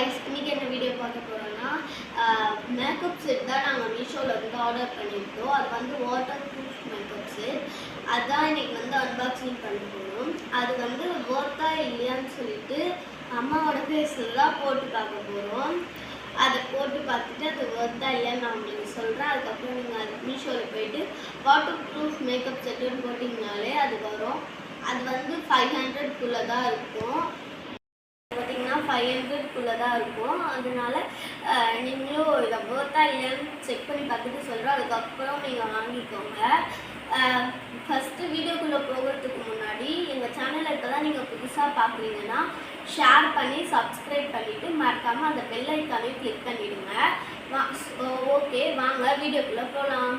Guys இன்றைக்கி என்ன video பார்க்க போகிறோன்னா மேக்கப் செட் தான் நாங்கள் மீஷோவில் வந்து ஆர்டர் பண்ணியிருந்தோம். அது வந்து வாட்டர் ப்ரூஃப் மேக்கப் செட் அதுதான் இன்றைக்கி வந்து அன்பாக்சிங் பண்ண போகிறோம் அது வந்து ஒர்த்தா இல்லையான்னு சொல்லிட்டு அம்மாவோட ஃபேஸில் தான் போட்டு பார்க்க போகிறோம் அதை போட்டு பார்த்துட்டு அது ஒர்த்தா இல்லையான்னு நான் உங்களுக்கு சொல்கிறேன் அதுக்கப்புறம் நீங்கள் அது மீஷோவில் போயிட்டு வாட்டர் ப்ரூஃப் மேக்கப் செட்டுன்னு போட்டிங்கனாலே அது வரும். அது வந்து ஃபைவ் ஹண்ட்ரட்குள்ளே தான் இருக்கும். ஃபைவ் ஹண்ட்ரட்குள்ளே தான் இருக்கும். அதனால நீங்களும் இதை ஒர்த்தா இல்லையான்னு செக் பண்ணி பார்த்துட்டு சொல்கிறோம் அதுக்கப்புறம் நீங்கள் வாங்கிக்கோங்க. ஃபஸ்ட்டு வீடியோக்குள்ளே போகிறதுக்கு முன்னாடி எங்கள் சேனலை இப்போ தான் நீங்கள் புதுசாக பார்க்குறீங்கன்னா ஷேர் பண்ணி சப்ஸ்கிரைப் பண்ணிவிட்டு மறக்காமல் அந்த பெல் ஐக்கானையும் கிளிக் பண்ணிவிடுங்க வா ஓகே வாங்க வீடியோக்குள்ளே போகலாம்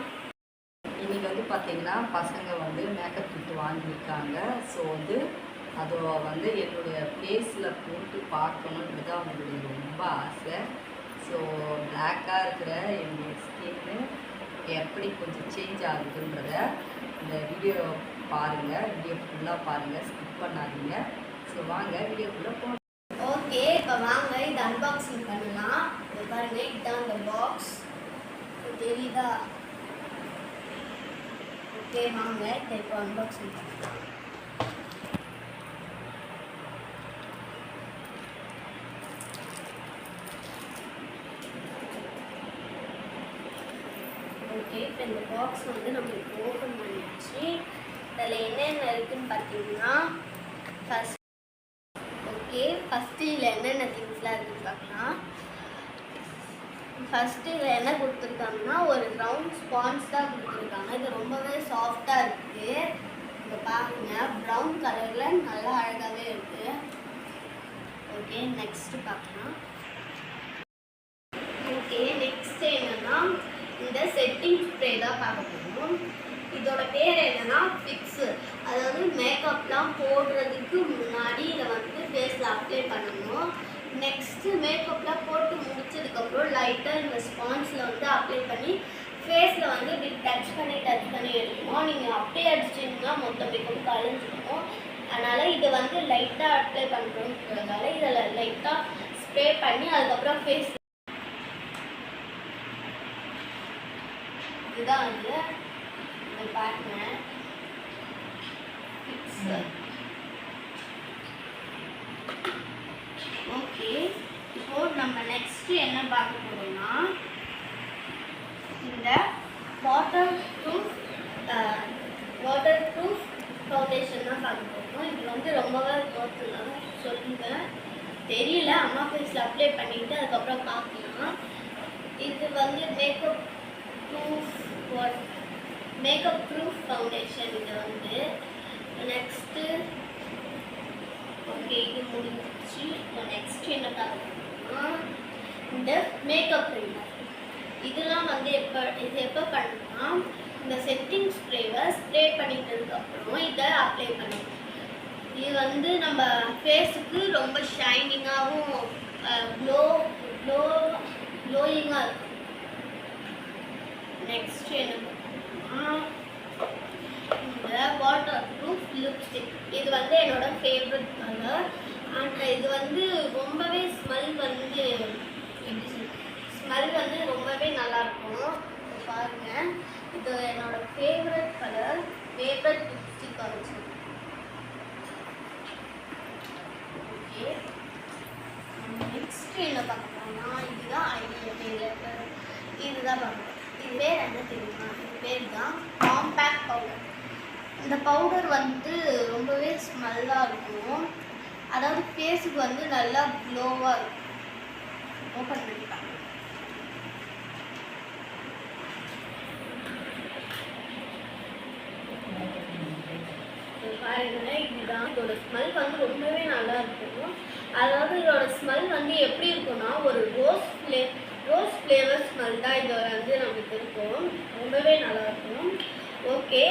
இன்றைக்கி வந்து பார்த்தீங்கன்னா பசங்க வந்து மேக்கப் கிட் வாங்கியிருக்காங்க. ஸோ வந்து அதை வந்து என்னுடைய ஃபேஸில் போட்டு பார்க்கணுன்றது அவங்களுடைய ரொம்ப ஆசை. ஸோ பிளாக்காக இருக்கிற என்னுடைய ஸ்கின்னு எப்படி கொஞ்சம் சேஞ்ச் ஆகுதுன்றத இந்த வீடியோ பாருங்கள் வீடியோ ஃபுல்லாக பாருங்கள் ஸ்கிப் பண்ணாதீங்க. ஸோ வாங்க வீடியோக்குள்ளே போ ஓகே இப்போ வாங்க. இது அன்பாக்சிங் பண்ணலாம். இது பாருங்க. இதுதான் இந்த பாக்ஸ் தெரியுதா? ஓகே வாங்க. இப்போ அன்பாக்சிங் பண்ணலாம் ஓகே இப்போ இந்த பாக்ஸ் வந்து நம்மளுக்கு ஓப்பன் பண்ணியாச்சு. அதில் என்னென்ன இருக்குன்னு பார்த்தீங்கன்னா ஃபஸ்ட் ஓகே ஃபஸ்ட்டு இதில் என்னென்ன திங்ஸ்லாம் இருக்குன்னு பார்க்கலாம். ஃபஸ்ட்டு இதில் என்ன கொடுத்துருக்காங்கன்னா ஒரு ரவுண்ட் ஸ்பான்ஸ் தான் கொடுத்துருக்காங்க. இது ரொம்பவே சாஃப்டாக இருக்குது இங்கே பாருங்க ப்ரௌன் கலரில் நல்லா அழகாகவே இருக்குது ஓகே நெக்ஸ்ட்டு பார்க்கலாம். ஓகே நெக்ஸ்ட்டு என்ன இந்த செட்டிங் ஸ்ப்ரே தான் பார்க்க போகிறோம் இதோட பேர் என்னன்னா ஃபிக்ஸு அதாவது மேக்கப்லாம் போடுறதுக்கு முன்னாடி இதை வந்து ஃபேஸில் அப்ளை பண்ணணும். நெக்ஸ்ட்டு மேக்கப்லாம் போட்டு முடிச்சதுக்கப்புறம் லைட்டாக இந்த ஸ்பான்ஸில் வந்து அப்ளை பண்ணி ஃபேஸில் வந்து இப்படி டச் பண்ணி டச் பண்ணி எடுக்கணும். நீங்கள் அப்படியே அடிச்சிட்டிங்கன்னா மொத்த மேக்கப் கலைஞ்சிடும் அதனால் இதை வந்து லைட்டாக அப்ளை பண்ணுறோன்றதால இதில் லைட்டாக ஸ்ப்ரே பண்ணி அதுக்கப்புறம் ஃபேஸ் இதுதான் வந்து இந்த பாருங்க ஓகே இப்போ நம்ம நெக்ஸ்ட் என்ன பார்க்க போறோம்னா இந்த water proof water proof foundation தான் பார்க்க போகிறோம் இது வந்து ரொம்பவே தோற்றுலாம் சொல்லுங்க தெரியல அம்மா ஃபேஸில் அப்ளை பண்ணிட்டு அதுக்கப்புறம் பார்க்கலாம். இது வந்து makeup proof makeup proof foundation இதை வந்து நெக்ஸ்ட்டு ஓகே இது முடிஞ்சிச்சு இப்போ நெக்ஸ்ட் என்ன பார்க்கணும்னா இந்த மேக்கப் ரிமூவர் இதெல்லாம் வந்து எப்போ இது எப்போ பண்ணணும்னா இந்த செட்டிங் ஸ்ப்ரேவை ஸ்ப்ரே பண்ணிட்டதுக்கப்புறம் இதை அப்ளை பண்ணணும். இது வந்து நம்ம ஃபேஸுக்கு ரொம்ப ஷைனிங்காகவும் க்ளோ க்ளோ க்ளோயிங்காக இருக்கும். நெக்ஸ்ட் என்ன இந்த வாட்டர் ப்ரூஃப் லிப்ஸ்டிக் இது வந்து என்னோட ஃபேவரட் கலர் அண்ட் இது வந்து ரொம்பவே ஸ்மெல் வந்து எப்படி ஸ்மெல் வந்து ரொம்பவே நல்லாயிருக்கும் பாருங்க. இது என்னோட ஃபேவரட் கலர் ஃபேவரட் லிப்ஸ்டிக் ஆச்சு ஓகே நெக்ஸ்ட் என்ன பார்க்கணும்னா இதுதான் ஐடியா இதுதான் பார்க்கணும் பேர் என்ன தெரியுமா? இது பேர் தான் காம்பேக்ட் பவுடர் இந்த பவுடர் வந்து ரொம்பவே ஸ்மெல்லாக இருக்கும். அதாவது ஃபேஸுக்கு வந்து நல்லா க்ளோவாக இருக்கும். ஓப்பன் பண்ணி பாருங்க. இதுதான் இதோட ஸ்மெல் வந்து ரொம்பவே நல்லா இருக்கும். அதாவது இதோட ஸ்மெல் வந்து எப்படி இருக்கும்னா ஒரு ரோஸ் ஃப்ளே ரோஸ் ஃப்ளேவர் ஸ்மெல் தான் இதோட வந்து நமக்கு இருக்கும் ரொம்பவே நல்லா இருக்கும் ஓகே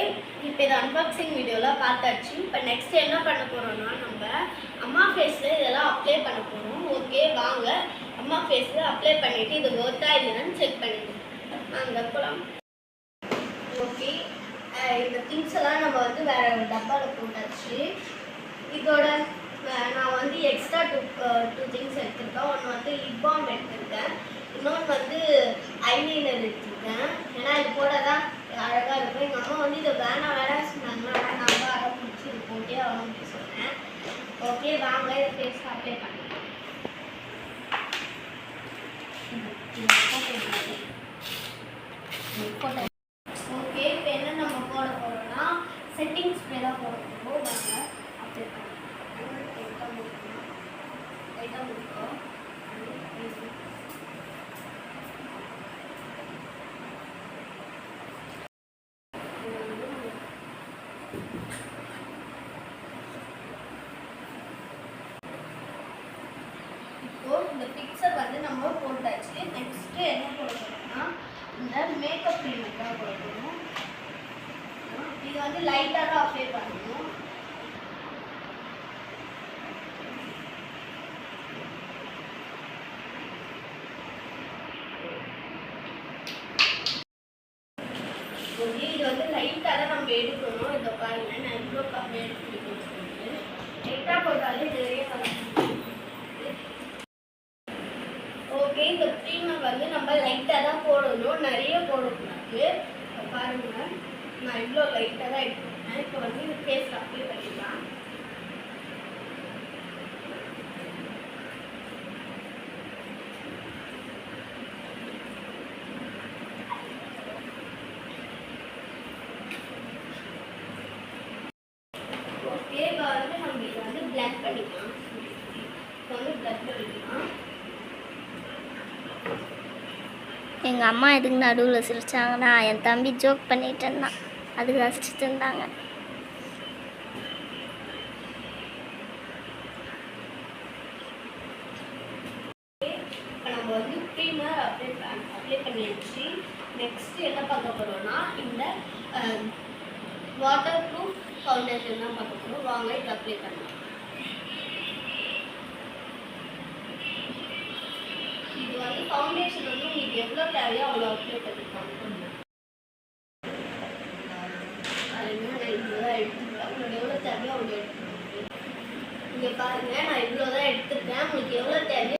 இப்போ இது அன்பாக்சிங் வீடியோலாம் பார்த்தாச்சு. இப்போ நெக்ஸ்ட் என்ன பண்ண போகிறோம்னா நம்ம அம்மா ஃபேஸில் இதெல்லாம் அப்ளை பண்ண போகிறோம் ஓகே வாங்க. அம்மா ஃபேஸில் அப்ளை பண்ணிவிட்டு இது ஒர்த்தா இல்லைன்னு செக் பண்ணிடுவோம் அந்த போகலாம் ஓகே இந்த திங்ஸ் எல்லாம் நம்ம வந்து வேறு டப்பாவில் போட்டாச்சு. இதோட நான் வந்து எக்ஸ்ட்ரா டூ டூ திங்ஸ் எடுத்திருக்கேன். ஒன்று வந்து லிப் பாம் எடுத்திருக்கேன் இன்னொன்று வந்து ஐலைனர் எடுத்திருக்கேன். ஏன்னா இது போட தான் அழகாக இருக்கும். எங்கள் அம்மா வந்து இதை வேணாம் வேணாம் சொன்னாங்கன்னா நான் தான் அரை பிடிச்சி இது போட்டே ஆகணும்னு சொன்னேன். ஓகே வாங்க. இதை ஃபேஸ் அப்ளை பண்ணிக்கலாம் ஓகே இப்போ என்ன நம்ம போட போகிறோம்னா செட்டிங் ஸ்ப்ரே தான் போட போகிறோம் வாங்க அப்ளை பண்ணிக்கலாம் லைட்டாக முடிக்கணும் லைட்டாக முடிக்கும் இப்போ இந்த பிக்சர் வந்து நம்ம போட்டாச்சு நெக்ஸ்ட் என்ன கொடுக்கணும்னா இந்த மேக்கப் க்ரீம் தான் கொடுக்கணும் இது வந்து லைட்டாக தான் அப்ளை பண்ணணும் ஓகே இது வந்து லைட்டாக தான் நம்ம எடுக்கணும் இதை பாருங்க நான் இவ்வளோ கம்மி எடுத்துருக்கேன் சொல்லிட்டு லைட்டாக போட்டாலே நிறைய ஓகே இந்த ப்ரீமர் வந்து நம்ம லைட்டாக தான் போடணும். நிறைய போடக்கூடாது. இப்ப பாருங்க நான் இவ்வளோ லைட்டாக தான் எடுத்துருக்கேன். இப்போ வந்து இந்த ஃபேஸ் அப்ளை பண்ணிக்கலாம் ஓகே இப்போ வந்து நம்ம இதை வந்து பிளாக் பண்ணிக்கலாம். இப்போ வந்து பிளாக் பண்ணிக்கலாம். எங்கள் அம்மா எதுக்கு நடுவில் சிரித்தாங்கன்னா என் தம்பி ஜோக் பண்ணிகிட்டு இருந்தான். அதுக்கு ரசிச்சுட்டு இருந்தாங்க. நம்ம வந்து அப்ளை அப்ளை என்ன பார்க்க போகிறோம்னா இந்த வாட்டர் ப்ரூஃப் ஃபவுண்டேஷன் தான் பார்க்க போகிறோம் வாங்க இதை அப்ளை பண்ணலாம். வந்து ஃபவுண்டேஷன் வந்து உங்களுக்கு எவ்வளோ தேவையோ அவ்வளோ அப்ளை பண்ணிக்கலாம் பாருங்க இவ்வளோ தான் எடுத்துருக்கேன் உங்களுக்கு எவ்வளோ தேவையோ அவ்வளோ எடுத்துக்கோங்க. இங்கே பாருங்க நான் இவ்வளோதான் எடுத்துருக்கேன் உங்களுக்கு எவ்வளோ தேவையோ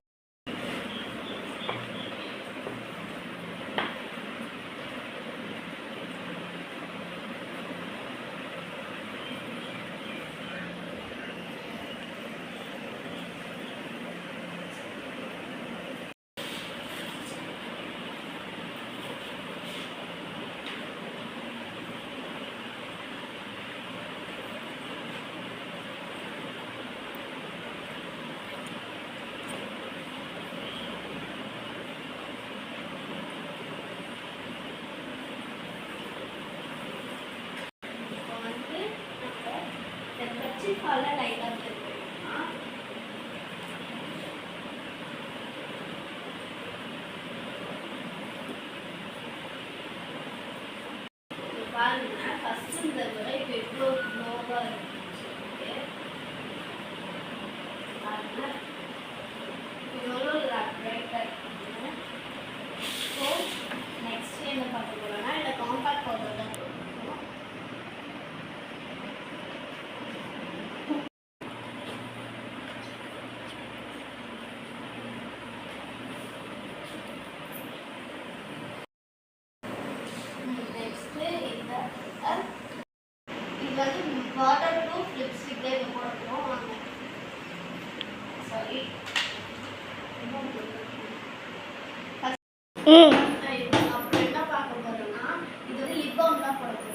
இப்போ வந்து நம்ம இந்த கட்சி லைட்டாக தெரிஞ்சுக்கலாம் பாருங்க. Thank you.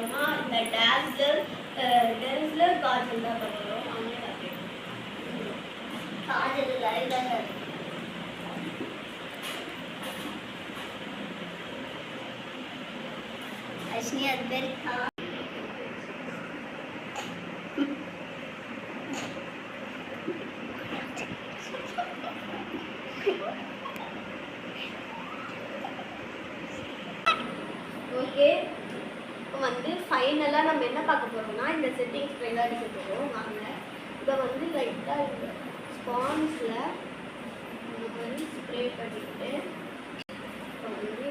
பார்க்க இந்த டேஸ்லர் டேஸ்லர் காஜல் தான் பார்க்க போறோம் அவங்க காஜல் லைட்டாக தர்ஷினி அது பேர் கா இப்போ வந்து ஃபைனலாக நம்ம என்ன பார்க்க போகிறோம்னா இந்த செட்டிங் ஸ்ப்ரே தான் அடிக்க போகிறோம் வாங்க இதை வந்து லைட்டாக ஸ்பான்ஸில் நம்ம வந்து ஸ்ப்ரே பண்ணிவிட்டு இப்போ வந்து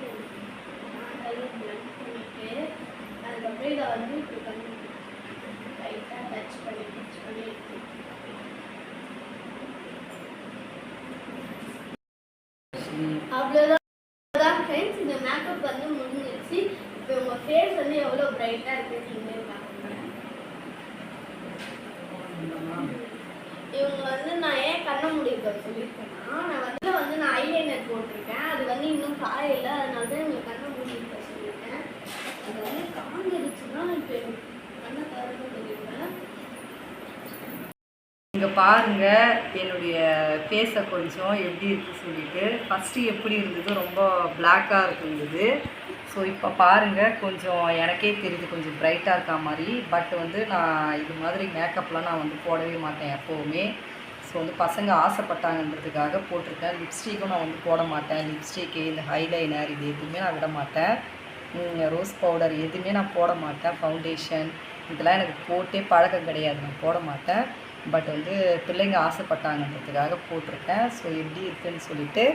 நல்லா பிளண்ட் பண்ணிவிட்டு அதுக்கப்புறம் இதை வந்து இப்படி பண்ணி லைட்டாக டச் பண்ணி டச் பண்ணி எடுத்து அவ்வளோதான் ஃப்ரெண்ட்ஸ் இந்த மேக்கப் வந்து முடிஞ்சிருச்சு. இப்போ உங்கள் ஃபேஸ் வந்து எவ்வளோ ப்ரைட்டாக இருக்குது நீங்களே பார்க்குறேன் இவங்க வந்து நான் ஏன் கண்ண முடிக்க சொல்லியிருக்கேன்னா நான் வந்து வந்து நான் ஐலைனர் போட்டிருக்கேன். அது வந்து இன்னும் காயில்லை அதனால தான் இவங்க கண்ண முடிக்க சொல்லியிருக்கேன். அது வந்து காஞ்சிருச்சுன்னா இப்போ எனக்கு கண்ணை திறந்து சொல்லியிருக்கேன் பாருங்கள் என்னுடைய ஃபேஸை கொஞ்சம் எப்படி இருக்குது சொல்லிட்டு. ஃபஸ்ட்டு எப்படி இருந்தது ரொம்ப பிளாக்காக இருந்தது. ஸோ இப்போ பாருங்க கொஞ்சம் எனக்கே தெரியுது கொஞ்சம் ப்ரைட்டாக இருக்கா மாதிரி. பட் வந்து நான் இது மாதிரி மேக்கப்லாம் நான் வந்து போடவே மாட்டேன் எப்போவுமே. ஸோ வந்து பசங்க ஆசைப்பட்டாங்கன்றதுக்காக போட்டிருக்கேன். லிப்ஸ்டிக்கும் நான் வந்து போட மாட்டேன். லிப்ஸ்டிக்கு இந்த ஹைலைனர் இது எதுவுமே நான் விட மாட்டேன். ரோஸ் பவுடர் எதுவுமே நான் போட மாட்டேன். ஃபவுண்டேஷன் இதெல்லாம் எனக்கு போட்டே பழக்கம் கிடையாது. நான் போட மாட்டேன். பட் வந்து பிள்ளைங்க ஆசைப்பட்டாங்கன்றதுக்காக போட்டிருக்கேன். ஸோ எப்படி இருக்குன்னு சொல்லிட்டு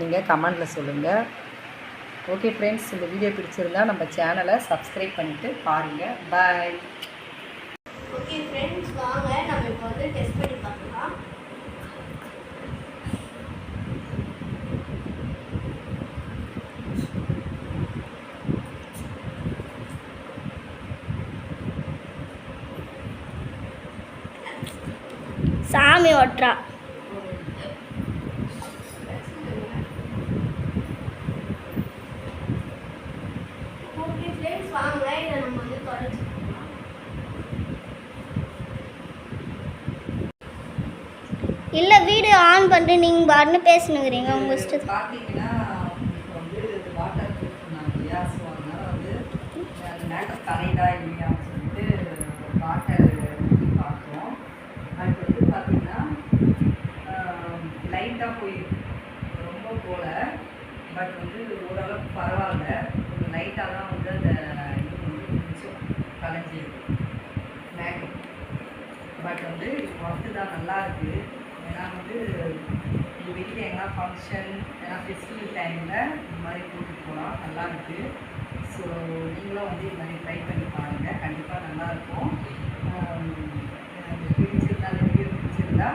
நீங்கள் கமெண்டில் சொல்லுங்கள் ஓகே ஃப்ரெண்ட்ஸ் இந்த வீடியோ பிடிச்சிருந்தா நம்ம சேனலை சப்ஸ்கிரைப் பண்ணிவிட்டு பாருங்கள் பாய் ஓகே ஃப்ரெண்ட்ஸ் வாங்க நம்ம இப்போ வந்து டெஸ்ட் பண்ணி பார்க்கலாம் சாமி ஒட்டுறா வாங்க. இதை நம்ம வந்து தொடச்சிக்கலாம். இல்லை வீடியோ ஆன் பண்ணிட்டு நீங்கள் பாட்டுன்னு பேசணுங்கிறீங்க உங்கள் இஷ்டத்துக்கு. பார்த்தீங்கன்னா இப்போ வந்து வாட்டர் ப்ரூஃப் சொன்னாங்க இல்லையா? ஸோ அதனால் வந்து அந்த மேக்கப் கலைதா இல்லையான்னு சொல்லிட்டு வாட்டர் ஊற்றி பார்த்தோம் அதுக்கு வந்து பார்த்தீங்கன்னா லைட்டாக போயிருக்கு ரொம்ப போல. பட் வந்து ஓரளவுக்கு பரவாயில்ல. கொஞ்சம் லைட்டாக தான் வந்து அந்த இது வந்து கொஞ்சம் கலைஞ்சிருக்கு மேக்கப் பட் வந்து ஒர்க்கு தான் நல்லா ஏன்னா வந்து எங்கள் வீட்டில் எங்கன்னா ஃபங்க்ஷன் ஏன்னா ஃபெஸ்டிவல் டைமில் இந்த மாதிரி கூட்டிகிட்டு போகலாம் நல்லா இருக்குது ஸோ நீங்களும் வந்து இது மாதிரி ட்ரை பண்ணி பாருங்கள் கண்டிப்பாக நல்லாயிருக்கும் பிடிச்சிருந்தா வீடியோ பிடிச்சிருந்தா